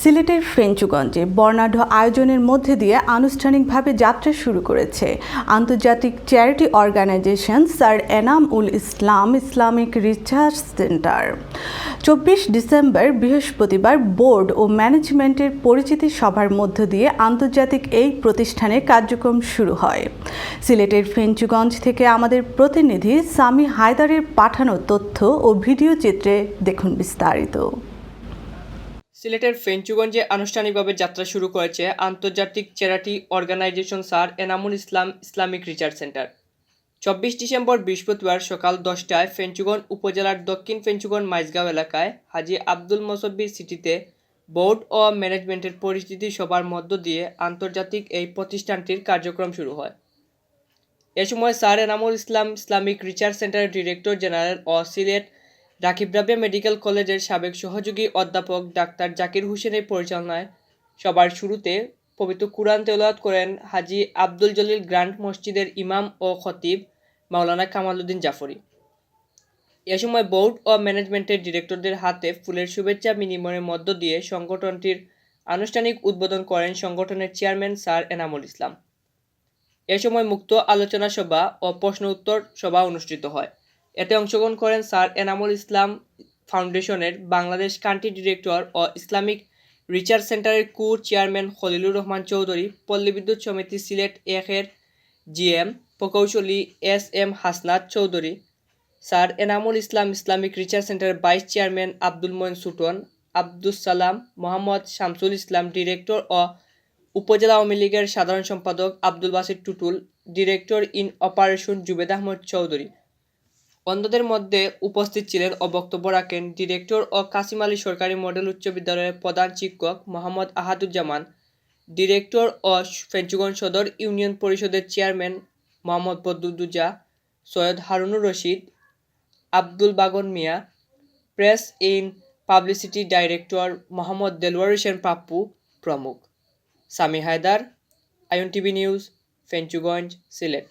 সিলেটের ফ্রেঞ্চুগঞ্জে বর্ণাঢ্য আয়োজনের মধ্যে দিয়ে আনুষ্ঠানিকভাবে যাত্রা শুরু করেছে। আন্তর্জাতিক charity organisation sir Enam Ul Islam Islamic research centre. চব্বিশ ডিসেম্বর বৃহস্পতিবার বোর্ড ও ম্যানেজমেন্টের পরিচিতি সভার মধ্য দিয়ে আন্তর্জাতিক এই প্রতিষ্ঠানের কার্যক্রম শুরু হয়। সিলেটের ফেঞ্চুগঞ্জ থেকে আমাদের প্রতিনিধি সামি হায়দারের পাঠানো তথ্য ও ভিডিও চিত্রে দেখুন বিস্তারিত। সিলেটের ফেঞ্চুগঞ্জে আনুষ্ঠানিকভাবে যাত্রা শুরু করেছে আন্তর্জাতিক charity organisation sir Enamul Islam Islamic research centre. চব্বিশ ডিসেম্বর বৃহস্পতিবার সকাল দশটায় ফেঞ্চুগঞ্জ উপজেলার দক্ষিণ ফেঞ্চুগঞ্জ মাইজগাঁও এলাকায় হাজি আব্দুল মোসব্বির সিটিতে বোর্ড ও ম্যানেজমেন্টের পরিস্থিতি সবার মধ্য দিয়ে আন্তর্জাতিক এই প্রতিষ্ঠানটির কার্যক্রম শুরু হয়। এ সময় sir Enamul Islam Islamic research সেন্টারের ডিরেক্টর জেনারেল ও সিলেট রাকিব রাবিয়া মেডিকেল কলেজের সাবেক সহযোগী অধ্যাপক ডাক্তার জাকির হোসেনের পরিচালনায় সবার শুরুতে পবিত্র কুরআন তেলাওয়াত করেন হাজি আব্দুল জলিল গ্র্যান্ড মসজিদের ইমাম ও খতিব মাওলানা কামালউদ্দিন জাফরি। এ সময় বোর্ড ও ম্যানেজমেন্টের ডিরেক্টরদের হাতে ফুলের শুভেচ্ছা বিনিময়ের মধ্য দিয়ে সংগঠনটির আনুষ্ঠানিক উদ্বোধন করেন সংগঠনের চেয়ারম্যান স্যার এনামুল ইসলাম। এ সময় মুক্ত আলোচনা সভা ও প্রশ্ন উত্তর সভা অনুষ্ঠিত হয়। এতে অংশগ্রহণ করেন স্যার এনামুল ইসলাম ফাউন্ডেশনের বাংলাদেশ কান্ট্রি ডিরেক্টর ও ইসলামিক রিসার্চ সেন্টারের কু, চেয়ারম্যান খলিলুর রহমান চৌধুরী, পল্লী বিদ্যুৎ সমিতি সিলেট একের জিএম প্রকৌশলী S M Hasnat Chowdhury, sir Enamul Islam Islamic research সেন্টারের vice chairman Abdul Moin Suton, Abdus Salam Mohammad Shamsul Islam director ও উপজেলা আওয়ামী লীগের সাধারণ সম্পাদক Abdul Basir Tutul, director in operation Jubed Ahmed Chowdhury. অন্যদের মধ্যে উপস্থিত ছিলেন ও বক্তব্য রাখেন ডিরেক্টর ও কাসিম আলী সরকারি মডেল উচ্চ বিদ্যালয়ের প্রধান শিক্ষক মোহাম্মদ আহাদুজ্জামান, ডিরেক্টর ও ফেঞ্চুগঞ্জ সদর ইউনিয়ন পরিষদের chairman Mohammad Badruddoza, Syed Harunur Rashid, Abdul Bagan Mia, press in publicity director Mohammad Delwar Hossain Pappu প্রমুখ। Sami Haider Ayan TV news Fenchuganj Sylhet.